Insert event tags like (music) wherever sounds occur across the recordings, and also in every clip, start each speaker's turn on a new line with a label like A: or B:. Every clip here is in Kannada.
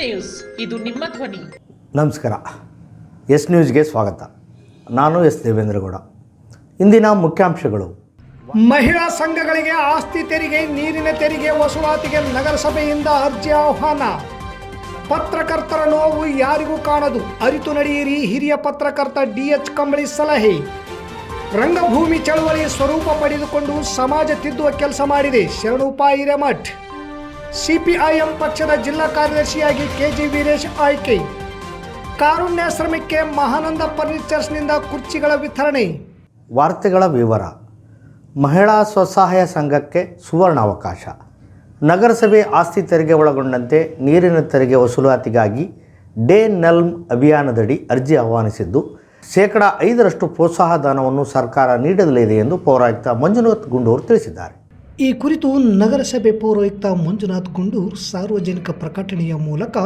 A: ನ್ಯೂಸ್. ಇದು ನಿಮ್ಮ ಧ್ವನಿ.
B: ನಮಸ್ಕಾರ. ಎಸ್ ನ್ಯೂಸ್ಗೆ ಸ್ವಾಗತ. ನಾನು ಎಸ್ ದೇವೇಂದ್ರಗೌಡ. ಇಂದಿನ ಮುಖ್ಯಾಂಶಗಳು.
C: ಮಹಿಳಾ ಸಂಘಗಳಿಗೆ ಆಸ್ತಿ ತೆರಿಗೆ ನೀರಿನ ತೆರಿಗೆ ವಸೂಲಾತಿಗೆ ನಗರಸಭೆಯಿಂದ ಅರ್ಜಿ ಆಹ್ವಾನ. ಪತ್ರಕರ್ತರ ನೋವು ಯಾರಿಗೂ ಕಾಣದು. ಅರಿತು ನಡೆಯಿರಿ ಹಿರಿಯ ಪತ್ರಕರ್ತ ಡಿ ಎಚ್ ಕಂಬಳಿ ಸಲಹೆ. ರಂಗಭೂಮಿ ಚಳವಳಿ ಸ್ವರೂಪ ಪಡೆದುಕೊಂಡು ಸಮಾಜ ತಿದ್ದುವ ಕೆಲಸ ಮಾಡಿದೆ. ಶರಣುಪ ಹಿರೇಮಠ್ ಸಿಪಿಐಎಂ ಪಕ್ಷದ ಜಿಲ್ಲಾ ಕಾರ್ಯದರ್ಶಿಯಾಗಿ ಕೆಜಿ ವೀರೇಶ್ ಆಯ್ಕೆ. ಕಾರುಣ್ಯಾಶ್ರಮಕ್ಕೆ ಮಹಾನಂದ ಫರ್ನಿಚರ್ಸ್ನಿಂದ ಕುರ್ಚಿಗಳ ವಿತರಣೆ.
B: ವಾರ್ತೆಗಳ ವಿವರ. ಮಹಿಳಾ ಸ್ವಸಹಾಯ ಸಂಘಕ್ಕೆ ಸುವರ್ಣಾವಕಾಶ. ನಗರಸಭೆ ಆಸ್ತಿ ತೆರಿಗೆ ಒಳಗೊಂಡಂತೆ ನೀರಿನ ತೆರಿಗೆ ವಸೂಲಾತಿಗಾಗಿ ಡೇ ನಲ್ಮ್ ಅಭಿಯಾನದಡಿ ಅರ್ಜಿ ಆಹ್ವಾನಿಸಿದ್ದು, ಶೇಕಡ ಐದರಷ್ಟು ಪ್ರೋತ್ಸಾಹ ಧನವನ್ನು ಸರ್ಕಾರ ನೀಡಲಿದೆ ಎಂದು ಪೌರಾಯುಕ್ತ ಮಂಜುನಾಥ್ ಗುಂಡೂರು ತಿಳಿಸಿದ್ದಾರೆ.
C: ಈ ಕುರಿತು ನಗರಸಭೆ ಪೌರಾಯುಕ್ತ ಮಂಜುನಾಥ್ ಗುಂಡೂರ್ ಸಾರ್ವಜನಿಕ ಪ್ರಕಟಣೆಯ ಮೂಲಕ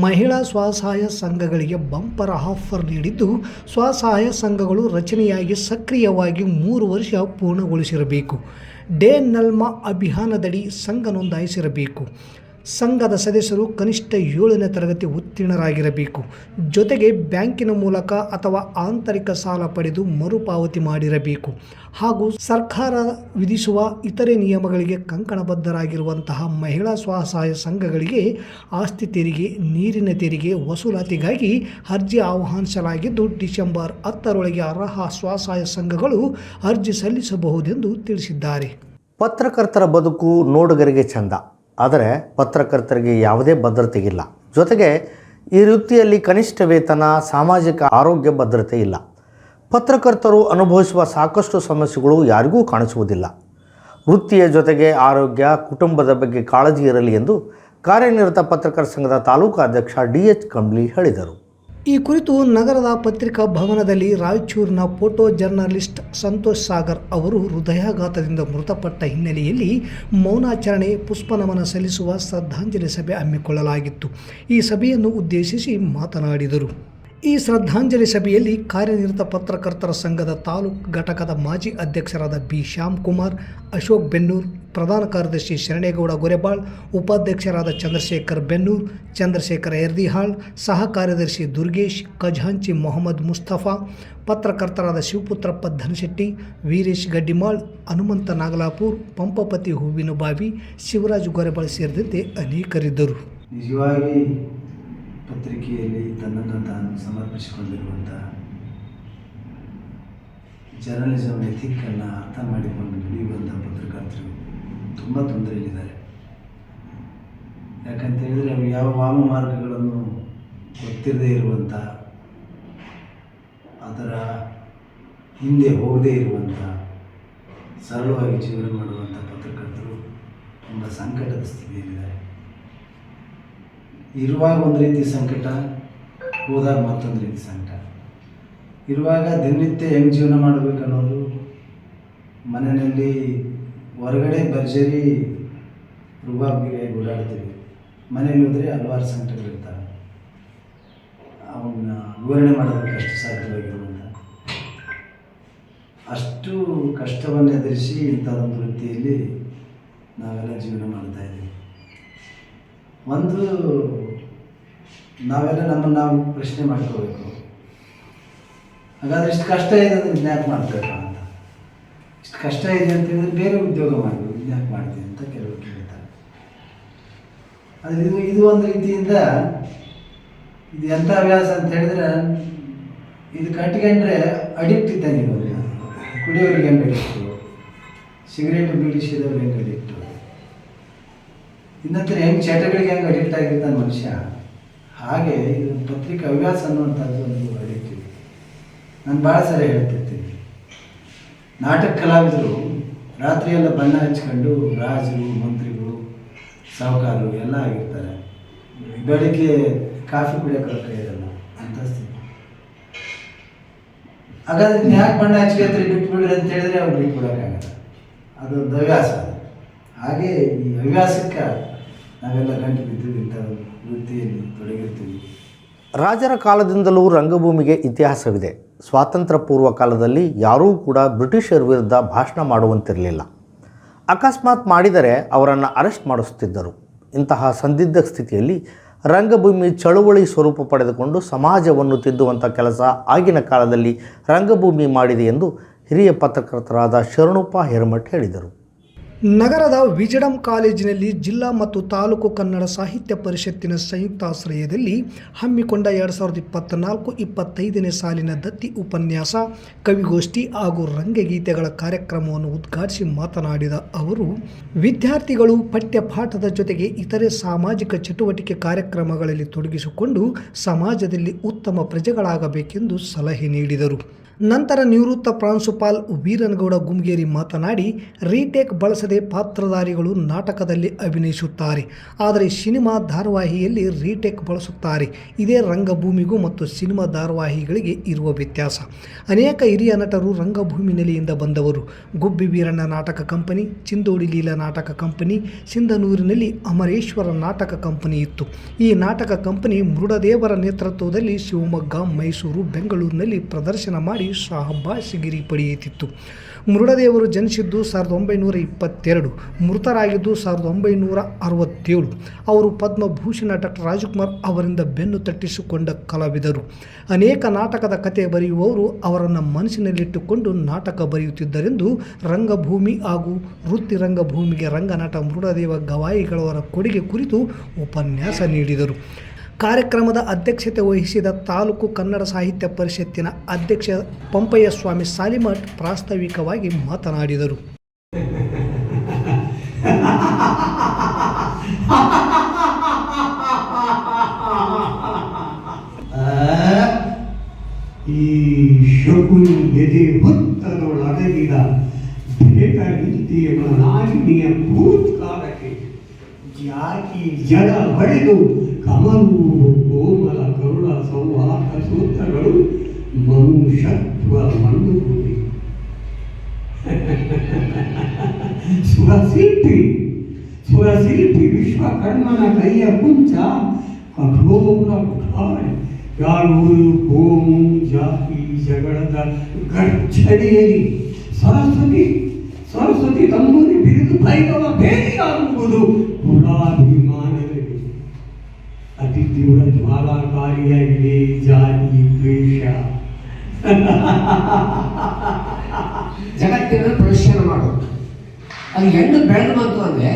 C: ಮಹಿಳಾ ಸ್ವಸಹಾಯ ಸಂಘಗಳಿಗೆ ಬಂಪರ್ ಆಫರ್ ನೀಡಿದ್ದು, ಸ್ವಸಹಾಯ ಸಂಘಗಳು ರಚನೆಯಾಗಿ ಸಕ್ರಿಯವಾಗಿ ಮೂರು ವರ್ಷ ಪೂರ್ಣಗೊಳಿಸಿರಬೇಕು. ಡೇ ನಲ್ಮ ಅಭಿಯಾನದಡಿ ಸಂಘ ನೋಂದಾಯಿಸಿರಬೇಕು. ಸಂಘದ ಸದಸ್ಯರು ಕನಿಷ್ಠ ಏಳನೇ ತರಗತಿ ಉತ್ತೀರ್ಣರಾಗಿರಬೇಕು. ಜೊತೆಗೆ ಬ್ಯಾಂಕಿನ ಮೂಲಕ ಅಥವಾ ಆಂತರಿಕ ಸಾಲ ಪಡೆದು ಮರುಪಾವತಿ ಮಾಡಿರಬೇಕು. ಹಾಗೂ ಸರ್ಕಾರ ವಿಧಿಸುವ ಇತರೆ ನಿಯಮಗಳಿಗೆ ಕಂಕಣಬದ್ಧರಾಗಿರುವಂತಹ ಮಹಿಳಾ ಸ್ವಸಹಾಯ ಸಂಘಗಳಿಗೆ ಆಸ್ತಿ ತೆರಿಗೆ, ನೀರಿನ ತೆರಿಗೆ ವಸೂಲಾತಿಗಾಗಿ ಅರ್ಜಿ ಆಹ್ವಾನಿಸಲಾಗಿದ್ದು, ಡಿಸೆಂಬರ್ ಹತ್ತರೊಳಗೆ ಅರ್ಹ ಸ್ವಸಹಾಯ ಸಂಘಗಳು ಅರ್ಜಿ ಸಲ್ಲಿಸಬಹುದೆಂದು ತಿಳಿಸಿದ್ದಾರೆ.
B: ಪತ್ರಕರ್ತರ ಬದುಕು ನೋಡುಗರಿಗೆ ಚಂದ. ಆದರೆ ಪತ್ರಕರ್ತರಿಗೆ ಯಾವುದೇ ಭದ್ರತೆ ಇಲ್ಲ. ಜೊತೆಗೆ ಈ ವೃತ್ತಿಯಲ್ಲಿ ಕನಿಷ್ಠ ವೇತನ, ಸಾಮಾಜಿಕ ಆರೋಗ್ಯ ಭದ್ರತೆ ಇಲ್ಲ. ಪತ್ರಕರ್ತರು ಅನುಭವಿಸುವ ಸಾಕಷ್ಟು ಸಮಸ್ಯೆಗಳು ಯಾರಿಗೂ ಕಾಣಿಸುವುದಿಲ್ಲ. ವೃತ್ತಿಯ ಜೊತೆಗೆ ಆರೋಗ್ಯ, ಕುಟುಂಬದ ಬಗ್ಗೆ ಕಾಳಜಿ ಇರಲಿ ಎಂದು ಕಾರ್ಯನಿರತ ಪತ್ರಕರ್ತ ಸಂಘದ ತಾಲೂಕು ಅಧ್ಯಕ್ಷ ಡಿ ಎಚ್ ಕಂಬ್ಲಿ ಹೇಳಿದರು.
C: ಈ ಕುರಿತು ನಗರದ ಪತ್ರಿಕಾ ಭವನದಲ್ಲಿ ರಾಯಚೂರಿನ ಫೋಟೋ ಜರ್ನಲಿಸ್ಟ್ ಸಂತೋಷ್ ಸಾಗರ್ ಅವರು ಹೃದಯಾಘಾತದಿಂದ ಮೃತಪಟ್ಟ ಹಿನ್ನೆಲೆಯಲ್ಲಿ ಮೌನಾಚರಣೆ, ಪುಷ್ಪನಮನ ಸಲ್ಲಿಸುವ ಶ್ರದ್ಧಾಂಜಲಿ ಸಭೆ ಹಮ್ಮಿಕೊಳ್ಳಲಾಗಿತ್ತು. ಈ ಸಭೆಯನ್ನು ಉದ್ದೇಶಿಸಿ ಮಾತನಾಡಿದರು. ಈ ಶ್ರದ್ಧಾಂಜಲಿ ಸಭೆಯಲ್ಲಿ ಕಾರ್ಯನಿರತ ಪತ್ರಕರ್ತರ ಸಂಘದ ತಾಲೂಕು ಘಟಕದ ಮಾಜಿ ಅಧ್ಯಕ್ಷರಾದ ಬಿ. ಶ್ಯಾಮ್ ಕುಮಾರ್ ಅಶೋಕ್ ಬೆನ್ನೂರ್, ಪ್ರಧಾನ ಕಾರ್ಯದರ್ಶಿ ಶರಣೇಗೌಡ ಗೊರೆಬಾಳ್, ಉಪಾಧ್ಯಕ್ಷರಾದ ಚಂದ್ರಶೇಖರ್ ಬೆನ್ನೂರ್, ಚಂದ್ರಶೇಖರ್ ಎರ್ದಿಹಾಳ್ ಸಹ ಕಾರ್ಯದರ್ಶಿ ದುರ್ಗೇಶ್, ಖಜಾಂಚಿ ಮೊಹಮ್ಮದ್ ಮುಸ್ತಫಾ, ಪತ್ರಕರ್ತರಾದ ಶಿವಪುತ್ರಪ್ಪ ಧನಶೆಟ್ಟಿ, ವೀರೇಶ್ ಗಡ್ಡಿಮಾಳ್, ಹನುಮಂತ ನಾಗಲಾಪುರ್, ಪಂಪಪತಿ ಹೂವಿನ ಬಾವಿ ಶಿವರಾಜ್ ಗೊರೆಬಾಳ್ ಸೇರಿದಂತೆ ಅನೇಕರಿದ್ದರು.
D: ಪತ್ರಿಕೆಯಲ್ಲಿ ತನ್ನನ್ನು ತಾನು ಸಮರ್ಪಿಸಿಕೊಂಡಿರುವಂಥ ಜರ್ನಲಿಸಮ್ ಎಥಿಕ್ಕನ್ನು ಅರ್ಥ ಮಾಡಿಕೊಂಡು ದುಡಿಯುವಂಥ ಪತ್ರಕರ್ತರು ತುಂಬ ತೊಂದರೆಯಲ್ಲಿದ್ದಾರೆ. ಯಾಕಂತ ಹೇಳಿದರೆ ಯಾವ ವಾಮ ಮಾರ್ಗಗಳನ್ನು ಗೊತ್ತಿರದೇ ಇರುವಂಥ ಅದರ ಹಿಂದೆ ಹೋಗದೇ ಇರುವಂಥ ಸರಳವಾಗಿ ಜೀವನ ಮಾಡುವಂಥ ಪತ್ರಕರ್ತರು ತುಂಬ ಸಂಕಟದ ಸ್ಥಿತಿಯಲ್ಲಿದ್ದಾರೆ. ಇರುವಾಗ ಒಂದು ರೀತಿ ಸಂಕಟ, ಹೋದಾಗ ಮತ್ತೊಂದು ರೀತಿ ಸಂಕಟ. ಇರುವಾಗ ದಿನನಿತ್ಯ ಹೆಂಗೆ ಜೀವನ ಮಾಡಬೇಕು ಅನ್ನೋದು ಮನೆಯಲ್ಲಿ ಹೊರಗಡೆ ಭರ್ಜರಿ ರುಬಾಬ್ಗೆ ಓಡಾಡ್ತೀವಿ. ಮನೇಲಿ ಹೋದರೆ ಹಲವಾರು ಸಂಕಟಗಳಿರ್ತಾರೆ ಅವನ್ನ ವಿವರಣೆ ಮಾಡೋದಕ್ಕೆ ಅಷ್ಟು ಸಾಧ್ಯವಾಗಿರುವಂಥ ಅಷ್ಟು ಕಷ್ಟವನ್ನು ಎದುರಿಸಿ ಇಂಥದ್ದೊಂದು ವೃತ್ತಿಯಲ್ಲಿ ನಾವೆಲ್ಲ ಜೀವನ ಮಾಡ್ತಾ ಇದ್ದೀವಿ. ಒಂದು ನಾವೆಲ್ಲ ನಮ್ಮನ್ನು ನಾವು ಪ್ರಶ್ನೆ ಮಾಡ್ಕೋಬೇಕು. ಹಾಗಾದ್ರೆ ಇಷ್ಟು ಕಷ್ಟ ಇದೆ ಅಂತ ಜ್ಞಾಪ ಮಾಡ್ಬೇಕಾ ಅಂತ ಇಷ್ಟು ಕಷ್ಟ ಇದೆ ಅಂತ ಹೇಳಿದ್ರೆ ಬೇರೆ ಉದ್ಯೋಗ ಮಾಡಬೇಕು ಇದ್ನ್ಯಾಕೆ ಮಾಡ್ತೀವಿ ಅಂತ ಕೆಲವರು ಕೇಳ್ತಾರೆ. ಅದು ಇದು ಇದು ಒಂದು ರೀತಿಯಿಂದ ಇದು ಎಂಥ ಅಭ್ಯಾಸ ಅಂತ ಹೇಳಿದ್ರೆ ಇದು ಕಟ್ಕೊಂಡ್ರೆ ಅಡಿಕ್ಟ್ ಇದ್ದ ನೀವು. ಕುಡಿಯೋರಿಗೆ ಹೆಂಗೆ ಅಡಿಕ್ಟು ಸಿಗರೇಟ್ ಬೀಳಿಸಿದವ್ರಿಗೆ ಹೆಂಗೆ ಅಡಿಕ್ಟು ಇನ್ನತ್ರ ಹೆಂಗೆ ಚಟಗಳಿಗೆ ಹೆಂಗೆ ಅಡಿಕ್ಟ್ ಆಗಿರ್ತಾನೆ ಮನುಷ್ಯ? ಹಾಗೆ ಇದು ಪತ್ರಿಕೆ ಹವ್ಯಾಸ ಅನ್ನುವಂಥದ್ದು ಒಂದು ಇದೆ ನಾನು ಭಾಳ ಸರಿ ಹೇಳ್ತಿರ್ತೀನಿ. ನಾಟಕ ಕಲಾವಿದರು ರಾತ್ರಿಯೆಲ್ಲ ಬಣ್ಣ ಹಚ್ಕೊಂಡು ರಾಜರು, ಮಂತ್ರಿಗಳು, ಸಾಹುಕಾರರು ಎಲ್ಲ ಆಗಿರ್ತಾರೆ. ಬೆಳಿಗ್ಗೆ ಕಾಫಿ ಕುಡಿಯೋಕೆ ಇರಲ್ಲ ಅಂತ ಸ್ಥಿತಿ. ಹಾಗಾದ್ರೆ ಯಾಕೆ ಬಣ್ಣ ಹಚ್ಕೊಳ್ತೀರಿ ಬಿಟ್ಬಿಡ್ರಿ ಅಂತ ಹೇಳಿದ್ರೆ ಅವ್ರು ಬಿಟ್ಬಿಡೋಕ್ಕಾಗಲ್ಲ ಅದು ಹವ್ಯಾಸ. ಹಾಗೆ ಈ ಹವ್ಯಾಸಕ್ಕೆ ನಾವೆಲ್ಲ ಗಂಟು ಬಿದ್ದು ಇಂಥ ಒಂದು ವೃತ್ತಿಯಲ್ಲಿ ತೊಡಗಿರ್ತೀವಿ.
B: ರಾಜರ ಕಾಲದಿಂದಲೂ ರಂಗಭೂಮಿಗೆ ಇತಿಹಾಸವಿದೆ. ಸ್ವಾತಂತ್ರ್ಯ ಪೂರ್ವ ಕಾಲದಲ್ಲಿ ಯಾರೂ ಕೂಡ ಬ್ರಿಟಿಷರ ವಿರುದ್ಧ ಭಾಷಣ ಮಾಡುವಂತಿರಲಿಲ್ಲ. ಅಕಸ್ಮಾತ್ ಮಾಡಿದರೆ ಅವರನ್ನು ಅರೆಸ್ಟ್ ಮಾಡಿಸುತ್ತಿದ್ದರು. ಇಂತಹ ಸಂದಿಗ್ಧ ಸ್ಥಿತಿಯಲ್ಲಿ ರಂಗಭೂಮಿ ಚಳುವಳಿ ಸ್ವರೂಪ ಪಡೆದುಕೊಂಡು ಸಮಾಜವನ್ನು ತಿದ್ದುವಂಥ ಕೆಲಸ ಆಗಿನ ಕಾಲದಲ್ಲಿ ರಂಗಭೂಮಿ ಮಾಡಿದೆ ಎಂದು ಹಿರಿಯ ಪತ್ರಕರ್ತರಾದ ಶರಣುಪ್ಪ ಹಿರಮಠ್ ಹೇಳಿದರು.
C: ನಗರದ ವಿಜಡಂ ಕಾಲೇಜಿನಲ್ಲಿ ಜಿಲ್ಲಾ ಮತ್ತು ತಾಲೂಕು ಕನ್ನಡ ಸಾಹಿತ್ಯ ಪರಿಷತ್ತಿನ ಸಂಯುಕ್ತಾಶ್ರಯದಲ್ಲಿ ಹಮ್ಮಿಕೊಂಡ ಎರಡು ಸಾವಿರದ ಇಪ್ಪತ್ತ್ನಾಲ್ಕು ಇಪ್ಪತ್ತೈದನೇ ಸಾಲಿನ ದತ್ತಿ ಉಪನ್ಯಾಸ, ಕವಿಗೋಷ್ಠಿ ಹಾಗೂ ರಂಗಗೀತೆಗಳ ಕಾರ್ಯಕ್ರಮವನ್ನು ಉದ್ಘಾಟಿಸಿ ಮಾತನಾಡಿದ ಅವರು, ವಿದ್ಯಾರ್ಥಿಗಳು ಪಠ್ಯಪಾಠದ ಜೊತೆಗೆ ಇತರೆ ಸಾಮಾಜಿಕ ಚಟುವಟಿಕೆ ಕಾರ್ಯಕ್ರಮಗಳಲ್ಲಿ ತೊಡಗಿಸಿಕೊಂಡು ಸಮಾಜದಲ್ಲಿ ಉತ್ತಮ ಪ್ರಜೆಗಳಾಗಬೇಕೆಂದು ಸಲಹೆ ನೀಡಿದರು. ನಂತರ ನಿವೃತ್ತ ಪ್ರಾಂಶುಪಾಲ್ ವೀರನಗೌಡ ಗುಮ್ಗೇರಿ ಮಾತನಾಡಿ, ರೀಟೇಕ್ ಬಳಸದೆ ಪಾತ್ರಧಾರಿಗಳು ನಾಟಕದಲ್ಲಿ ಅಭಿನಯಿಸುತ್ತಾರೆ. ಆದರೆ ಸಿನಿಮಾ ಧಾರಾವಾಹಿಯಲ್ಲಿ ರೀಟೇಕ್ ಬಳಸುತ್ತಾರೆ. ಇದೇ ರಂಗಭೂಮಿಗೂ ಮತ್ತು ಸಿನಿಮಾ ಧಾರಾವಾಹಿಗಳಿಗೆ ಇರುವ ವ್ಯತ್ಯಾಸ. ಅನೇಕ ಹಿರಿಯ ನಟರು ರಂಗಭೂಮಿ ನೆಲೆಯಿಂದ ಬಂದವರು. ಗುಬ್ಬಿ ವೀರಣ್ಣ ನಾಟಕ ಕಂಪನಿ, ಚಿಂದೋಡಿ ಲೀಲಾ ನಾಟಕ ಕಂಪನಿ, ಸಿಂಧನೂರಿನಲ್ಲಿ ಅಮರೇಶ್ವರ ನಾಟಕ ಕಂಪನಿ ಇತ್ತು. ಈ ನಾಟಕ ಕಂಪನಿ ಮೃಡದೇವರ ನೇತೃತ್ವದಲ್ಲಿ ಶಿವಮೊಗ್ಗ, ಮೈಸೂರು, ಬೆಂಗಳೂರಿನಲ್ಲಿ ಪ್ರದರ್ಶನ ಮಾಡಿ ಶಹಬ್ಬಾಸಿಗಿರಿ ಪಡೆಯುತ್ತಿತ್ತು. ಮೃಡದೇವರು ಜನಿಸಿದ್ದು ಸಾವಿರದ ಒಂಬೈನೂರ ಇಪ್ಪತ್ತೆರಡು, ಮೃತರಾಗಿದ್ದು ಸಾವಿರದ ಒಂಬೈನೂರ ಅರವತ್ತೇಳು. ಅವರು ಪದ್ಮಭೂಷಣ ಡಾಕ್ಟರ್ ರಾಜಕುಮಾರ್ ಅವರಿಂದ ಬೆನ್ನು ತಟ್ಟಿಸಿಕೊಂಡ ಕಲಾವಿದರು. ಅನೇಕ ನಾಟಕದ ಕತೆ ಬರೆಯುವವರು ಅವರನ್ನು ಮನಸ್ಸಿನಲ್ಲಿಟ್ಟುಕೊಂಡು ನಾಟಕ ಬರೆಯುತ್ತಿದ್ದರೆಂದು ರಂಗಭೂಮಿ ಹಾಗೂ ವೃತ್ತಿ ರಂಗಭೂಮಿಗೆ ರಂಗನಾಟ ಮೃಡದೇವ ಗವಾಯಿಗಳವರ ಕೊಡುಗೆ ಕುರಿತು ಉಪನ್ಯಾಸ ನೀಡಿದರು. ಕಾರ್ಯಕ್ರಮದ ಅಧ್ಯಕ್ಷತೆ ವಹಿಸಿದ ತಾಲೂಕು ಕನ್ನಡ ಸಾಹಿತ್ಯ ಪರಿಷತ್ತಿನ ಅಧ್ಯಕ್ಷ ಪಂಪಯ್ಯ ಸ್ವಾಮಿ ಸಾಲಿಮಠ್ ಪ್ರಾಸ್ತಾವಿಕವಾಗಿ ಮಾತನಾಡಿದರು.
E: ಈ ಶಕುನಿ ಎದೆ ಜಾತಿ ಜಡ ಬಳಿದು ಕಮಲು ಕೋಮಲ ಕರುಳ ಸಂವಾದ ಸೂತ್ರಗಳು ಮನುಷ್ಯತ್ವ ಮಂಡುಗುಡಿ (laughs) ಸುರಶಿಲ್ಪಿ ಸುರಶಿಲ್ಪಿ ವಿಶ್ವಕರ್ಮನ ಕೈಯ ಕುಂಚ ಕಠೋರ ಕುಠಾರ ಯಾರೂರು ಕೋಮು ಜಾತಿ ಜಗಳದ ಗರ್ಜನೆಯಲ್ಲಿ ಸರಸ್ವತಿ ಸರಸ್ವತಿ ತಮ್ಮೂರಿ ಬಿರಿದು ಭೈರವ ಬೇರೆಯಾಗುವುದು ಕುಲಾಭಿಮಾನದಲ್ಲಿ ಅತಿ ತೀವ್ರ ಜ್ವಾಲಾಕಾರಿಯಾಗಿದೆ ಜಾತಿ ದ್ವೇಷ.
F: ಜಗತ್ತಿನ ಪ್ರದರ್ಶನ ಮಾಡೋದು. ಅದು ಹೆಣ್ಣು ಬೆಳೆದು ಬಂತು ಅಂದರೆ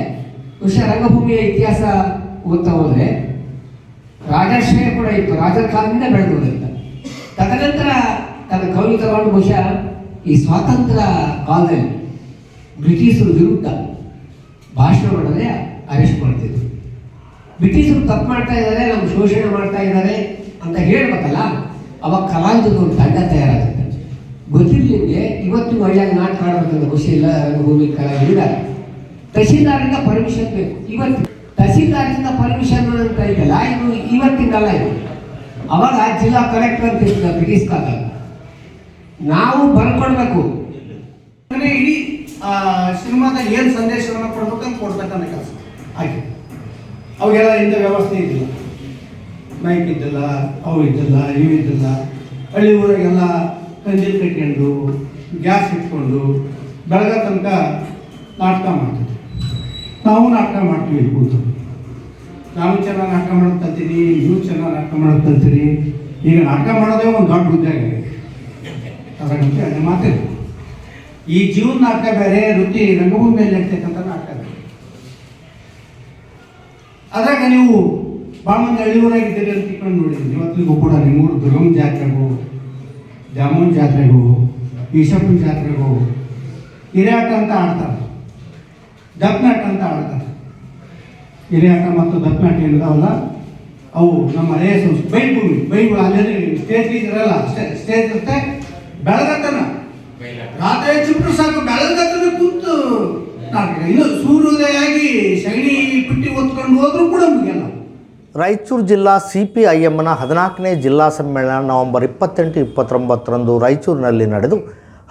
F: ಬಹುಶಃ ರಂಗಭೂಮಿಯ ಇತಿಹಾಸ ಓದ್ತಾ ಹೋದರೆ ರಾಜಾಶ್ರಯ ಕೂಡ ಇತ್ತು, ರಾಜರ ಕಾಲದಿಂದ ಬೆಳೆದು ಬಂದಿಲ್ಲ ತದನಂತರ ತನ್ನ ಕೌಲಿಕವಾಗಿ ಬಹುಶಃ ಈ ಸ್ವಾತಂತ್ರ್ಯ ಕಾಲದಲ್ಲಿ ಬ್ರಿಟಿಷರ ವಿರುದ್ಧ ಭಾಷಣ ಮಾಡದೆ ಅರೆಸ್ಟ್ ಮಾಡ್ತಿದ್ರು. ಬ್ರಿಟಿಷರು ತಪ್ಪು ಮಾಡ್ತಾ ಇದ್ದಾರೆ ನಮ್ಮ ಶೋಷಣೆ ಮಾಡ್ತಾ ಇದ್ದಾರೆ ಅಂತ ಹೇಳ್ಬೇಕಲ್ಲ, ಅವಾಗ ಕಲಾವಿದರು ಒಂದು ತಂಡ ತಯಾರಾಗುತ್ತೆ. ಗೊತ್ತಿಲ್ಲ ನಿಮಗೆ, ಇವತ್ತು ಒಳ್ಳೆಯ ನಾಟಕ ಆಡಬೇಕಂತ ಖುಷಿ ಇಲ್ಲ ರಂಗಭೂಮಿ ಕಲಾವಿದ ತಹಸೀಲ್ದಾರಿಂದ ಪರ್ಮಿಷನ್ ಬೇಕು. ಇವತ್ತು ತಹಸೀಲ್ದಾರಿಂದ ಪರ್ಮಿಷನ್ ಅಂತ ಇದೆಯಲ್ಲ, ಇದು ಇವತ್ತಿಂದಲ್ಲ ಇದು. ಅವಾಗ ಜಿಲ್ಲಾ ಕಲೆಕ್ಟರ್ ಅಂತ ಬ್ರಿಟಿಷ್ ಕಾಲ ನಾವು ಬರ್ಕೊಡ್ಬೇಕು.
G: ಇಡೀ ಆ, ಸಿನಿಮಾದಾಗ ಏನು ಸಂದೇಶವನ್ನು ಕೊಡ್ಬೇಕಂತ ಕೊಡ್ತಕ್ಕಂಥ ಕೆಲಸ. ಹಾಗೆ. ಅವಾಗೆಲ್ಲ ಇಂಥ ವ್ಯವಸ್ಥೆ ಇದ್ದಿಲ್ಲ. ಮೈಕ್ ಇದ್ದಿಲ್ಲ ಅವು ಇದ್ದಿಲ್ಲ ಇವು ಇದ್ದಿಲ್ಲ. ಹಳ್ಳಿ ಊರಾಗೆಲ್ಲ ಕಂಜಿಲ್ ಕಟ್ಕೊಂಡು ಗ್ಯಾಸ್ ಇಟ್ಕೊಂಡು ಬೆಳಗ ತನಕ ನಾಟಕ ಮಾಡ್ತಿದ್ವಿ ನಾವು ನಾಟಕ ಮಾಡ್ತೀವಿ ಕೂತು. ನಾನು ಚೆನ್ನಾಗಿ ನಾಟಕ ಮಾಡೋದು ಕಲ್ತೀನಿ ನೀವು ಚೆನ್ನಾಗಿ ನಾಟಕ ಮಾಡೋದು ಕಲ್ತೀರಿ ಈಗ ನಾಟಕ ಮಾಡೋದೇ ಒಂದು ದೊಡ್ಡ ಹುದ್ದೆ ಆಗಿದೆ ಅದರ ಅದೇ ಈ ಜೀವನ ನಾಟಕ ಬೇರೆ, ವೃತ್ತಿ ರಂಗಭೂಮಿಯಲ್ಲಿ ಇರ್ತಕ್ಕಂಥ ನಾಟಕ ಬೇರೆ. ಅದ್ರಾಗ ನೀವು ಭಾಳ ಮಂದಿ ಹಳ್ಳಿಯೂರಾಗಿದ್ದೀರಿ ಅಂತ ಇಟ್ಕೊಂಡು ನೋಡಿದ್ದೀನಿ. ಇವತ್ತಿಗೂ ಕೂಡ ನಿಮ್ಮೂರು ದುರ್ಗಮ್ಮ ಜಾತ್ರೆಗೂ, ಜಾಮೂನ್ ಜಾತ್ರೆಗೂ, ಈಶಪ್ಪನ ಜಾತ್ರೆಗೂ ಹಿರಿಯಾಟ ಅಂತ ಆಡ್ತಾರೆ. ದಪ್ಪನಾಟ ಅಂತ ಆಡ್ತಾರೆ. ಹಿರಿಯಾಟ ಮತ್ತು ದಪ್ಪನಾಟ ಏನಿದಾವಲ್ಲ, ಅವು ನಮ್ಮ ಹಳೆಯ ಸಂಸ್ಕೃತಿ ಬೈಭೂಮಿ ಬೈಭೂಮಿ ಅಲ್ಲಿ ಸ್ಟೇಜ್ ಇರಲ್ಲ ಸ್ಟೇಜ್ ಇರುತ್ತೆ ಬೆಳಗತ್ತನ ರಾತ್ರಿ ಸಾಕು ಕೂತು ಇನ್ನು ಸೂರ್ಯೋದಯ ಆಗಿ ಸಗಣಿ ಪುಟ್ಟಿ ಹೊತ್ಕೊಂಡು ಹೋದ್ರೂ ಕೂಡ ಮುಗಿಯಲ್ಲ.
B: ರಾಯಚೂರು ಜಿಲ್ಲಾ ಸಿ ಪಿ ಐ ಎಮ್ನ ಹದಿನಾಲ್ಕನೇ ಜಿಲ್ಲಾ ಸಮ್ಮೇಳನ ನವೆಂಬರ್ ಇಪ್ಪತ್ತೆಂಟು ಇಪ್ಪತ್ತೊಂಬತ್ತರಂದು ರಾಯಚೂರಿನಲ್ಲಿ ನಡೆದು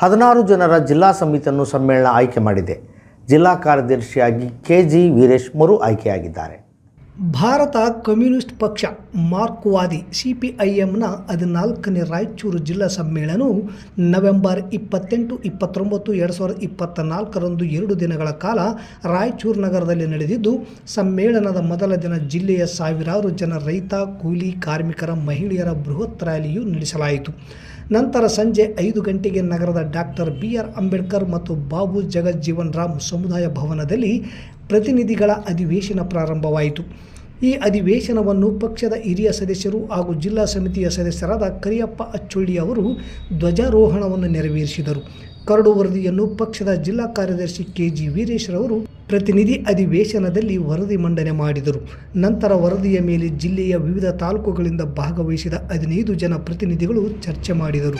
B: ಹದಿನಾರು ಜನರ ಜಿಲ್ಲಾ ಸಮಿತಿಯನ್ನು ಸಮ್ಮೇಳನ ಆಯ್ಕೆ ಮಾಡಿದೆ. ಜಿಲ್ಲಾ ಕಾರ್ಯದರ್ಶಿಯಾಗಿ ಕೆ ಜಿ ವೀರೇಶ್ ಮರು ಆಯ್ಕೆಯಾಗಿದ್ದಾರೆ.
C: ಭಾರತ ಕಮ್ಯುನಿಸ್ಟ್ ಪಕ್ಷ ಮಾರ್ಕ್ವಾದಿ ಸಿ ಪಿ ಐ ಎಮ್ನ ಹದಿನಾಲ್ಕನೇ ರಾಯಚೂರು ಜಿಲ್ಲಾ ಸಮ್ಮೇಳನವು ನವೆಂಬರ್ ಇಪ್ಪತ್ತೆಂಟು, ಇಪ್ಪತ್ತೊಂಬತ್ತು, ಎರಡು ಸಾವಿರದ ಇಪ್ಪತ್ತ ನಾಲ್ಕರಂದು ಎರಡು ದಿನಗಳ ಕಾಲ ರಾಯಚೂರು ನಗರದಲ್ಲಿ ನಡೆದಿದ್ದು, ಸಮ್ಮೇಳನದ ಮೊದಲ ದಿನ ಜಿಲ್ಲೆಯ ಸಾವಿರಾರು ಜನ ರೈತ, ಕೂಲಿ, ಕಾರ್ಮಿಕರ, ಮಹಿಳೆಯರ ಬೃಹತ್ ರ್ಯಾಲಿಯು ನಡೆಸಲಾಯಿತು. ನಂತರ ಸಂಜೆ ಐದು ಗಂಟೆಗೆ ನಗರದ ಡಾಕ್ಟರ್ ಬಿ ಆರ್ ಅಂಬೇಡ್ಕರ್ ಮತ್ತು ಬಾಬು ಜಗಜ್ಜೀವನ್ ರಾಮ್ ಸಮುದಾಯ ಭವನದಲ್ಲಿ ಪ್ರತಿನಿಧಿಗಳ ಅಧಿವೇಶನ ಪ್ರಾರಂಭವಾಯಿತು. ಈ ಅಧಿವೇಶನವನ್ನು ಪಕ್ಷದ ಹಿರಿಯ ಸದಸ್ಯರು ಹಾಗೂ ಜಿಲ್ಲಾ ಸಮಿತಿಯ ಸದಸ್ಯರಾದ ಕರಿಯಪ್ಪ ಅಚ್ಚೊಳ್ಳಿ ಅವರು ಧ್ವಜಾರೋಹಣವನ್ನು ನೆರವೇರಿಸಿದರು. ಕರಡು ವರದಿಯನ್ನು ಪಕ್ಷದ ಜಿಲ್ಲಾ ಕಾರ್ಯದರ್ಶಿ ಕೆ ಜಿ ವೀರೇಶ್ರವರು ಪ್ರತಿನಿಧಿ ಅಧಿವೇಶನದಲ್ಲಿ ವರದಿ ಮಂಡನೆ ಮಾಡಿದರು. ನಂತರ ವರದಿಯ ಮೇಲೆ ಜಿಲ್ಲೆಯ ವಿವಿಧ ತಾಲೂಕುಗಳಿಂದ ಭಾಗವಹಿಸಿದ ಹದಿನೈದು ಜನ ಪ್ರತಿನಿಧಿಗಳು ಚರ್ಚೆ ಮಾಡಿದರು.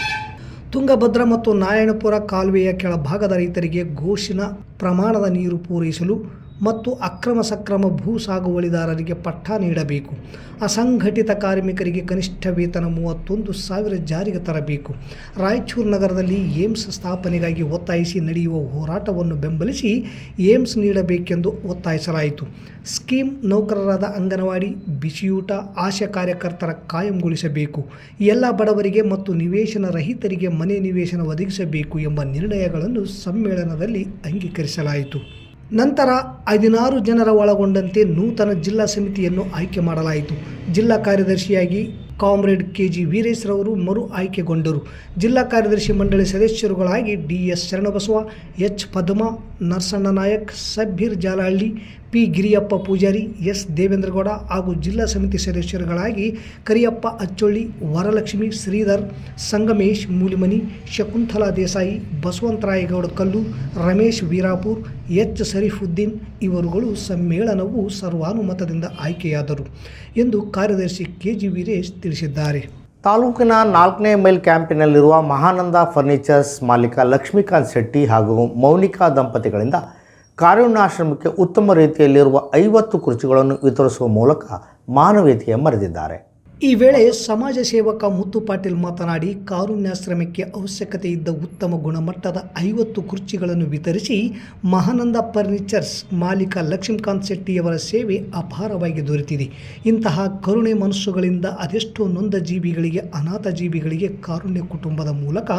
C: ತುಂಗಭದ್ರಾ ಮತ್ತು ನಾರಾಯಣಪುರ ಕಾಲುವೆಯ ಕೆಳಭಾಗದ ರೈತರಿಗೆ ಘೋಷಿನ ಪ್ರಮಾಣದ ನೀರು ಪೂರೈಸಲು ಮತ್ತು ಅಕ್ರಮ ಸಕ್ರಮ ಭೂ ಸಾಗುವಳಿದಾರರಿಗೆ ಪಟ್ಟ ನೀಡಬೇಕು. ಅಸಂಘಟಿತ ಕಾರ್ಮಿಕರಿಗೆ ಕನಿಷ್ಠ ವೇತನ ಮೂವತ್ತೊಂದು ಸಾವಿರ ಜಾರಿಗೆ ತರಬೇಕು. ರಾಯಚೂರು ನಗರದಲ್ಲಿ ಏಮ್ಸ್ ಸ್ಥಾಪನೆಗಾಗಿ ಒತ್ತಾಯಿಸಿ ನಡೆಯುವ ಹೋರಾಟವನ್ನು ಬೆಂಬಲಿಸಿ ಏಮ್ಸ್ ನೀಡಬೇಕೆಂದು ಒತ್ತಾಯಿಸಲಾಯಿತು. ಸ್ಕೀಮ್ ನೌಕರರಾದ ಅಂಗನವಾಡಿ, ಬಿಸಿಯೂಟ, ಆಶಾ ಕಾರ್ಯಕರ್ತರ ಕಾಯಂಗೊಳಿಸಬೇಕು. ಎಲ್ಲ ಬಡವರಿಗೆ ಮತ್ತು ನಿವೇಶನ ರಹಿತರಿಗೆ ಮನೆ ನಿವೇಶನ ಒದಗಿಸಬೇಕು ಎಂಬ ನಿರ್ಣಯಗಳನ್ನು ಸಮ್ಮೇಳನದಲ್ಲಿ ಅಂಗೀಕರಿಸಲಾಯಿತು. ನಂತರ ಹದಿನಾರು ಜನರ ಒಳಗೊಂಡಂತೆ ನೂತನ ಜಿಲ್ಲಾ ಸಮಿತಿಯನ್ನು ಆಯ್ಕೆ ಮಾಡಲಾಯಿತು. ಜಿಲ್ಲಾ ಕಾರ್ಯದರ್ಶಿಯಾಗಿ ಕಾಮ್ರೇಡ್ ಕೆ ಜಿ ವೀರೇಶ್ರವರು ಮರು ಆಯ್ಕೆಗೊಂಡರು. ಜಿಲ್ಲಾ ಕಾರ್ಯದರ್ಶಿ ಮಂಡಳಿ ಸದಸ್ಯರುಗಳಾಗಿ D S Sharanabasava, H Padma, Narasanna Nayak, Sabbir Jalahalli P Giriyappa Pujari, S Devendragowda ಹಾಗೂ ಜಿಲ್ಲಾ ಸಮಿತಿ ಸದಸ್ಯರುಗಳಾಗಿ ಕರಿಯಪ್ಪ ಅಚ್ಚೊಳ್ಳಿ, ವರಲಕ್ಷ್ಮಿ, ಶ್ರೀಧರ್, ಸಂಗಮೇಶ್ ಮೂಲಿಮನಿ, ಶಕುಂತಲಾ ದೇಸಾಯಿ ಬಸವಂತರಾಯಗೌಡ ಕಲ್ಲು, ರಮೇಶ್ ವೀರಾಪುರ್, ಎಚ್ ಶರೀಫುದ್ದೀನ್ ಇವರುಗಳು ಸಮ್ಮೇಳನವು ಸರ್ವಾನುಮತದಿಂದ ಆಯ್ಕೆಯಾದರು ಎಂದು ಕಾರ್ಯದರ್ಶಿ ಕೆ ಜಿ ವೀರೇಶ್ ತಿಳಿಸಿದ್ದಾರೆ.
B: ತಾಲೂಕಿನ ನಾಲ್ಕನೇ ಮೈಲ್ ಕ್ಯಾಂಪಿನಲ್ಲಿರುವ ಮಹಾನಂದ ಫರ್ನಿಚರ್ಸ್ ಮಾಲೀಕ ಲಕ್ಷ್ಮೀಕಾಂತ್ ಶೆಟ್ಟಿ ಹಾಗೂ ಮೌನಿಕಾ ದಂಪತಿಗಳಿಂದ ಕಾರುಣ್ಯಾಶ್ರಮಕ್ಕೆ ಉತ್ತಮ ರೀತಿಯಲ್ಲಿರುವ ಐವತ್ತು ಕುರ್ಚಿಗಳನ್ನು ವಿತರಿಸುವ ಮೂಲಕ ಮಾನವೀಯತೆಯ ಮರೆದಿದ್ದಾರೆ
C: ಈ ವೇಳೆ ಸಮಾಜ ಸೇವಕ ಮುತ್ತು ಪಾಟೀಲ್ ಮಾತನಾಡಿ ಕಾರುಣ್ಯಾಶ್ರಮಕ್ಕೆ ಅವಶ್ಯಕತೆ ಇದ್ದ ಉತ್ತಮ ಗುಣಮಟ್ಟದ ಐವತ್ತು ಕುರ್ಚಿಗಳನ್ನು ವಿತರಿಸಿ ಮಹಾನಂದ ಫರ್ನಿಚರ್ಸ್ ಮಾಲೀಕ ಲಕ್ಷ್ಮೀಕಾಂತ್ ಶೆಟ್ಟಿಯವರ ಸೇವೆ ಅಪಾರವಾಗಿ ದೊರೆತಿದೆ. ಇಂತಹ ಕರುಣೆ ಮನಸ್ಸುಗಳಿಂದ ಅದೆಷ್ಟೋ ನೊಂದ ಜೀವಿಗಳಿಗೆ, ಅನಾಥ ಜೀವಿಗಳಿಗೆ ಕಾರುಣ್ಯ ಕುಟುಂಬದ ಮೂಲಕ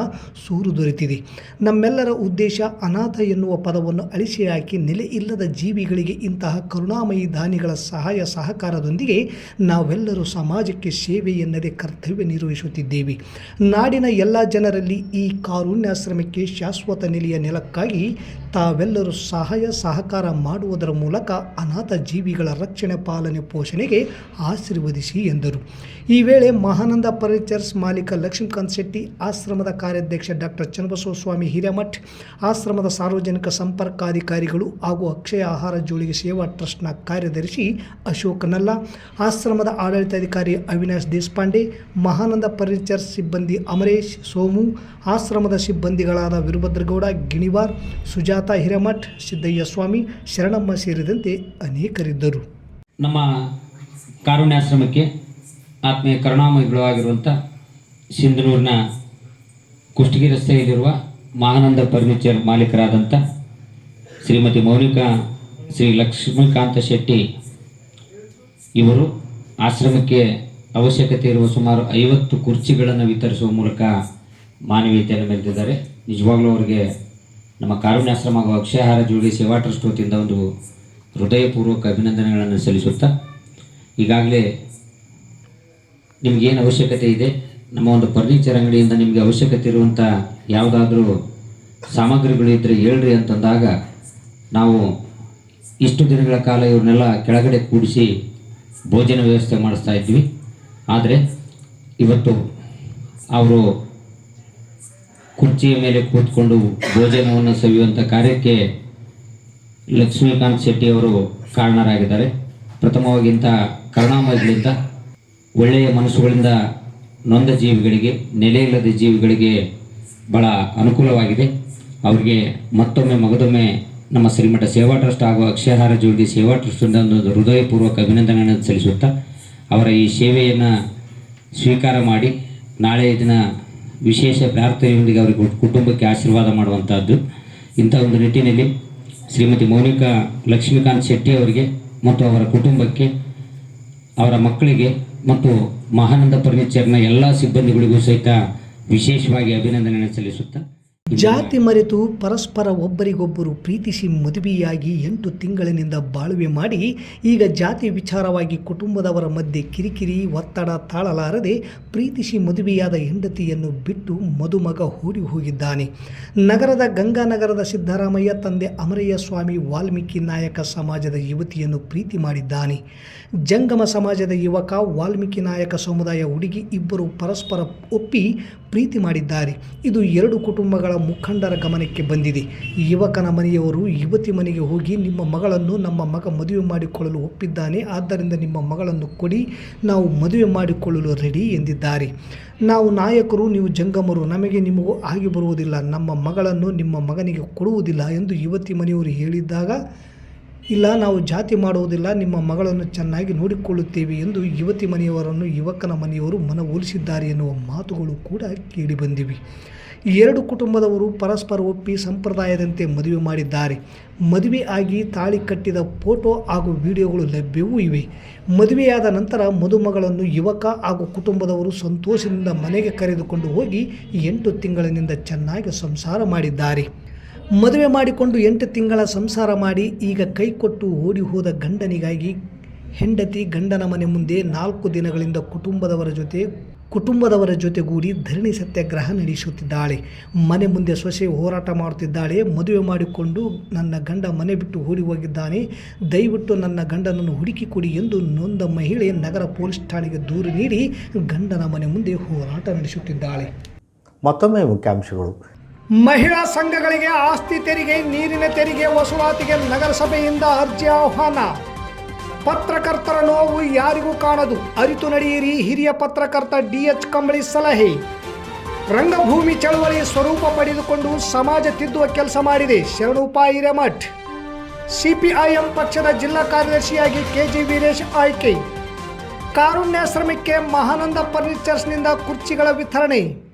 C: ಸೂರು ದೊರೆತಿದೆ. ನಮ್ಮೆಲ್ಲರ ಉದ್ದೇಶ ಅನಾಥ ಎನ್ನುವ ಪದವನ್ನು ಅಳಿಸಿ ಹಾಕಿ ನೆಲೆ ಇಲ್ಲದ ಜೀವಿಗಳಿಗೆ ಇಂತಹ ಕರುಣಾಮಯಿ ದಾನಿಗಳ ಸಹಾಯ ಸಹಕಾರದೊಂದಿಗೆ ನಾವೆಲ್ಲರೂ ಸಮಾಜಕ್ಕೆ ಸೇವೆ ಎನ್ನದೇ ಕರ್ತವ್ಯ ನಿರ್ವಹಿಸುತ್ತಿದ್ದೇವೆ. ನಾಡಿನ ಎಲ್ಲ ಜನರಲ್ಲಿ ಈ ಕಾರುಣ್ಯಾಶ್ರಮಕ್ಕೆ ಶಾಶ್ವತ ನೆಲೆಯ ನೆಲಕ್ಕಾಗಿ ತಾವೆಲ್ಲರೂ ಸಹಾಯ ಸಹಕಾರ ಮಾಡುವುದರ ಮೂಲಕ ಅನಾಥ ಜೀವಿಗಳ ರಕ್ಷಣೆ ಪಾಲನೆ ಪೋಷಣೆಗೆ ಆಶೀರ್ವದಿಸಿ ಎಂದರು. ಈ ವೇಳೆ ಮಹಾನಂದ ಫರ್ನಿಚರ್ಸ್ ಮಾಲೀಕ ಲಕ್ಷ್ಮೀಕಾಂತ್ ಶೆಟ್ಟಿ, ಆಶ್ರಮದ ಕಾರ್ಯಾಧ್ಯಕ್ಷ ಡಾಕ್ಟರ್ ಚನ್ನಬಸವ ಸ್ವಾಮಿ ಹಿರೇಮಠ್, ಆಶ್ರಮದ ಸಾರ್ವಜನಿಕ ಸಂಪರ್ಕಾಧಿಕಾರಿಗಳು ಹಾಗೂ ಅಕ್ಷಯ ಆಹಾರ ಜೋಳಿಗೆ ಸೇವಾ ಟ್ರಸ್ಟ್ನ ಕಾರ್ಯದರ್ಶಿ ಅಶೋಕ್ ನಲ್ಲ ಆಶ್ರಮದ ಆಡಳಿತಾಧಿಕಾರಿ ಅವಿನಾಶ್ ದೇಶಪಾಂಡೆ, ಮಹಾನಂದ ಫರ್ನಿಚರ್ ಸಿಬ್ಬಂದಿ ಅಮರೇಶ್ ಸೋಮು, ಆಶ್ರಮದ ಸಿಬ್ಬಂದಿಗಳಾದ ವೀರಭದ್ರಗೌಡ, ಗಿಣಿವಾರ್, ಸುಜಾತ ಹಿರೇಮಠ್, ಸಿದ್ದಯ್ಯ ಸ್ವಾಮಿ, ಶರಣಮ್ಮ ಸೇರಿದಂತೆ ಅನೇಕರಿದ್ದರು.
H: ನಮ್ಮ ಕಾರುಣ್ಯಾಶ್ರಮಕ್ಕೆ ಆತ್ಮೀಯ ಕರುಣಾಮಯಿಗಳು ಸಿಂಧನೂರಿನ ಕುಷ್ಟಗಿ ರಸ್ತೆಯಲ್ಲಿರುವ ಮಹಾನಂದ ಫರ್ನಿಚರ್ ಮಾಲೀಕರಾದಂಥ ಶ್ರೀಮತಿ ಮೌನಿಕಾ, ಶ್ರೀ ಲಕ್ಷ್ಮೀಕಾಂತ ಶೆಟ್ಟಿ ಇವರು ಆಶ್ರಮಕ್ಕೆ ಅವಶ್ಯಕತೆ ಇರುವ ಸುಮಾರು ಐವತ್ತು ಕುರ್ಚಿಗಳನ್ನು ವಿತರಿಸುವ ಮೂಲಕ ಮಾನವೀಯತೆಯನ್ನು ಮೆರೆದಿದ್ದಾರೆ. ನಿಜವಾಗ್ಲೂ ಅವರಿಗೆ ನಮ್ಮ ಕಾರುಣ್ಯಾಶ್ರಮ ಹಾಗೂ ಅಕ್ಷಯಹಾರ ಜೋಡಿ ಸೇವಾ ಟ್ರಸ್ಟ್ ವತಿಯಿಂದ ಒಂದು ಹೃದಯಪೂರ್ವಕ ಅಭಿನಂದನೆಗಳನ್ನು ಸಲ್ಲಿಸುತ್ತಾ, ಈಗಾಗಲೇ ನಿಮಗೇನು ಅವಶ್ಯಕತೆ ಇದೆ? ನಮ್ಮ ಒಂದು ಫರ್ನಿಚರ್ ಅಂಗಡಿಯಿಂದ ನಿಮಗೆ ಅವಶ್ಯಕತೆ ಇರುವಂಥ ಯಾವುದಾದ್ರೂ ಸಾಮಗ್ರಿಗಳು ಇದ್ದರೆ ಹೇಳ್ರಿ ಅಂತಂದಾಗ, ನಾವು ಇಷ್ಟು ದಿನಗಳ ಕಾಲ ಇವ್ರನ್ನೆಲ್ಲ ಕೆಳಗಡೆ ಕೂಡಿಸಿ ಭೋಜನ ವ್ಯವಸ್ಥೆ ಮಾಡಿಸ್ತಾ ಇದ್ವಿ. ಆದರೆ ಇವತ್ತು ಅವರು ಕುರ್ಚಿಯ ಮೇಲೆ ಕೂತ್ಕೊಂಡು ಭೋಜನವನ್ನು ಸವಿಯುವಂಥ ಕಾರ್ಯಕ್ಕೆ ಲಕ್ಷ್ಮೀಕಾಂತ್ ಶೆಟ್ಟಿ ಅವರು ಕಾರಣರಾಗಿದ್ದಾರೆ. ಪ್ರಥಮವಾಗಿಂತ ಕರುಣಾಮಯಗಳಿಂದ ಒಳ್ಳೆಯ ಮನಸ್ಸುಗಳಿಂದ ನೊಂದ ಜೀವಿಗಳಿಗೆ ನೆಲೆಯಿಲ್ಲದ ಜೀವಿಗಳಿಗೆ ಭಾಳ ಅನುಕೂಲವಾಗಿದೆ. ಅವರಿಗೆ ಮತ್ತೊಮ್ಮೆ ಮಗದೊಮ್ಮೆ ನಮ್ಮ ಶ್ರೀಮಠ ಸೇವಾ ಟ್ರಸ್ಟ್ ಹಾಗೂ ಅಕ್ಷಯಹಾರ ಜೋಡಿ ಸೇವಾ ಟ್ರಸ್ಟಿಂದ ಒಂದು ಹೃದಯಪೂರ್ವಕ ಅಭಿನಂದನೆಯನ್ನು ಸಲ್ಲಿಸುತ್ತಾ ಅವರ ಈ ಸೇವೆಯನ್ನು ಸ್ವೀಕಾರ ಮಾಡಿ ನಾಳೆ ದಿನ ವಿಶೇಷ ಪ್ರಾರ್ಥನೆಯೊಂದಿಗೆ ಅವರಿಗೆ ಕುಟುಂಬಕ್ಕೆ ಆಶೀರ್ವಾದ ಮಾಡುವಂಥದ್ದು ಇಂಥ ಒಂದು ನಿಟ್ಟಿನಲ್ಲಿ ಶ್ರೀಮತಿ ಮೌನಿಕಾ ಲಕ್ಷ್ಮೀಕಾಂತ್ ಶೆಟ್ಟಿ ಅವರಿಗೆ ಮತ್ತು ಅವರ ಕುಟುಂಬಕ್ಕೆ, ಅವರ ಮಕ್ಕಳಿಗೆ ಮತ್ತು ಮಹಾನಂದ ಫರ್ನಿಚರ್ನ ಎಲ್ಲ ಸಿಬ್ಬಂದಿಗಳಿಗೂ ಸಹಿತ ವಿಶೇಷವಾಗಿ ಅಭಿನಂದನೆಯನ್ನು ಸಲ್ಲಿಸುತ್ತಾ
C: ಜಾತಿ ಮರೆತು ಪರಸ್ಪರ ಒಬ್ಬರಿಗೊಬ್ಬರು ಪ್ರೀತಿಸಿ ಮದುವೆಯಾಗಿ ಎಂಟು ತಿಂಗಳಿನಿಂದ ಬಾಳ್ವೆ ಮಾಡಿ ಈಗ ಜಾತಿ ವಿಚಾರವಾಗಿ ಕುಟುಂಬದವರ ಮಧ್ಯೆ ಕಿರಿಕಿರಿ, ಒತ್ತಡ ತಾಳಲಾರದೆ ಪ್ರೀತಿಸಿ ಮದುವೆಯಾದ ಹೆಂಡತಿಯನ್ನು ಬಿಟ್ಟು ಮದುಮಗ ಓಡಿ ಹೋಗಿದ್ದಾನೆ. ನಗರದ ಗಂಗಾನಗರದ ಸಿದ್ದರಾಮಯ್ಯ ತಂದೆ ಅಮರಯ್ಯ ಸ್ವಾಮಿ ವಾಲ್ಮೀಕಿ ನಾಯಕ ಸಮಾಜದ ಯುವತಿಯನ್ನು ಪ್ರೀತಿ ಮಾಡಿದ್ದಾನೆ. ಜಂಗಮ ಸಮಾಜದ ಯುವಕ ವಾಲ್ಮೀಕಿ ನಾಯಕ ಸಮುದಾಯ ಹುಡುಗಿ ಇಬ್ಬರು ಪರಸ್ಪರ ಒಪ್ಪಿ ಪ್ರೀತಿ ಮಾಡಿದ್ದಾರೆ. ಇದು ಎರಡು ಕುಟುಂಬಗಳ ಮುಖಂಡರ ಗಮನಕ್ಕೆ ಬಂದಿದೆ. ಯುವಕನ ಮನೆಯವರು ಯುವತಿ ಮನೆಗೆ ಹೋಗಿ ನಿಮ್ಮ ಮಗಳನ್ನು ನಮ್ಮ ಮಗ ಮದುವೆ ಮಾಡಿಕೊಳ್ಳಲು ಒಪ್ಪಿದ್ದಾನೆ. ಆದ್ದರಿಂದ ನಿಮ್ಮ ಮಗಳನ್ನು ಕೊಡಿ, ನಾವು ಮದುವೆ ಮಾಡಿಕೊಳ್ಳಲು ರೆಡಿ ಎಂದಿದ್ದಾರೆ. ನಾವು ನಾಯಕರು, ನೀವು ಜಂಗಮರು, ನಮಗೆ ನಿಮಗೂ ಆಗಿ ಬರುವುದಿಲ್ಲ. ನಮ್ಮ ಮಗಳನ್ನು ನಿಮ್ಮ ಮಗನಿಗೆ ಕೊಡುವುದಿಲ್ಲ ಎಂದು ಯುವತಿ ಮನೆಯವರು ಹೇಳಿದ್ದಾಗ ಇಲ್ಲ, ನಾವು ಜಾತಿ ಮಾಡುವುದಿಲ್ಲ, ನಿಮ್ಮ ಮಗಳನ್ನು ಚೆನ್ನಾಗಿ ನೋಡಿಕೊಳ್ಳುತ್ತೇವೆ ಎಂದು ಯುವತಿ ಮನೆಯವರನ್ನು ಯುವಕನ ಮನೆಯವರು ಮನವೊಲಿಸಿದ್ದಾರೆ ಎನ್ನುವ ಮಾತುಗಳು ಕೂಡ ಕೇಳಿಬಂದಿವೆ ಎರಡು ಕುಟುಂಬದವರು ಪರಸ್ಪರ ಒಪ್ಪಿ ಸಂಪ್ರದಾಯದಂತೆ ಮದುವೆ ಮಾಡಿದ್ದಾರೆ. ಮದುವೆ ಆಗಿ ತಾಳಿ ಕಟ್ಟಿದ ಫೋಟೋ ಹಾಗೂ ವಿಡಿಯೋಗಳು ಲಭ್ಯವೂ ಇವೆ. ಮದುವೆಯಾದ ನಂತರ ಮದುಮಗಳನ್ನು ಯುವಕ ಹಾಗೂ ಕುಟುಂಬದವರು ಸಂತೋಷದಿಂದ ಮನೆಗೆ ಕರೆದುಕೊಂಡು ಹೋಗಿ ಎಂಟು ತಿಂಗಳಿನಿಂದ ಚೆನ್ನಾಗಿ ಸಂಸಾರ ಮಾಡಿದ್ದಾರೆ. ಮದುವೆ ಮಾಡಿಕೊಂಡು ಎಂಟು ತಿಂಗಳ ಸಂಸಾರ ಮಾಡಿ ಈಗ ಕೈಕೊಟ್ಟು ಓಡಿ ಹೋದ ಗಂಡನಿಗಾಗಿ ಹೆಂಡತಿ ಗಂಡನ ಮನೆ ಮುಂದೆ ನಾಲ್ಕು ದಿನಗಳಿಂದ ಕುಟುಂಬದವರ ಜೊತೆ ಕುಟುಂಬದವರ ಜೊತೆಗೂಡಿ ಧರಣಿ ಸತ್ಯಾಗ್ರಹ ನಡೆಸುತ್ತಿದ್ದಾಳೆ. ಮನೆ ಮುಂದೆ ಸೊಸೆ ಹೋರಾಟ ಮಾಡುತ್ತಿದ್ದಾಳೆ. ಮದುವೆ ಮಾಡಿಕೊಂಡು ನನ್ನ ಗಂಡ ಮನೆ ಬಿಟ್ಟು ಓಡಿ ಹೋಗಿದ್ದಾನೆ. ದಯವಿಟ್ಟು ನನ್ನ ಗಂಡನನ್ನು ಹುಡುಕಿ ಕೊಡಿ ಎಂದು ನೊಂದ ಮಹಿಳೆ ನಗರ ಪೊಲೀಸ್ ಠಾಣೆಗೆ ದೂರು ನೀಡಿ ಗಂಡನ ಮನೆ ಮುಂದೆ ಹೋರಾಟ ನಡೆಸುತ್ತಿದ್ದಾಳೆ.
B: ಮತ್ತೊಮ್ಮೆ ಮುಖ್ಯಾಂಶಗಳು.
C: ಮಹಿಳಾ ಸಂಘಗಳಿಗೆ ಆಸ್ತಿ ತೆರಿಗೆ, ನೀರಿನ ತೆರಿಗೆ ವಸೂಲಾತಿಗೆ ನಗರಸಭೆಯಿಂದ ಅರ್ಜಿ ಆಹ್ವಾನ. ಪತ್ರಕರ್ತರ ನೋವು ಯಾರಿಗೂ ಕಾಣದು. ಅರಿತು ನಡೆಯಿರಿ ಹಿರಿಯ ಪತ್ರಕರ್ತ ಡಿಎಚ್ ಕಂಬಳಿ ಸಲಹೆ. ರಂಗಭೂಮಿ ಚಳವಳಿ ಸ್ವರೂಪ ಪಡೆದುಕೊಂಡು ಸಮಾಜ ತಿದ್ದುವ ಕೆಲಸ ಮಾಡಿದೆ. ಶರಣೂಪ ಹಿರೇಮಠ್ ಸಿಪಿಐಎಂ ಪಕ್ಷದ ಜಿಲ್ಲಾ ಕಾರ್ಯದರ್ಶಿಯಾಗಿ ಕೆಜಿ ವೀರೇಶ್ ಆಯ್ಕೆ. ಕಾರುಣ್ಯಾಶ್ರಮಕ್ಕೆ ಮಹಾನಂದ ಫರ್ನಿಚರ್ಸ್ನಿಂದ ಕುರ್ಚಿಗಳ ವಿತರಣೆ.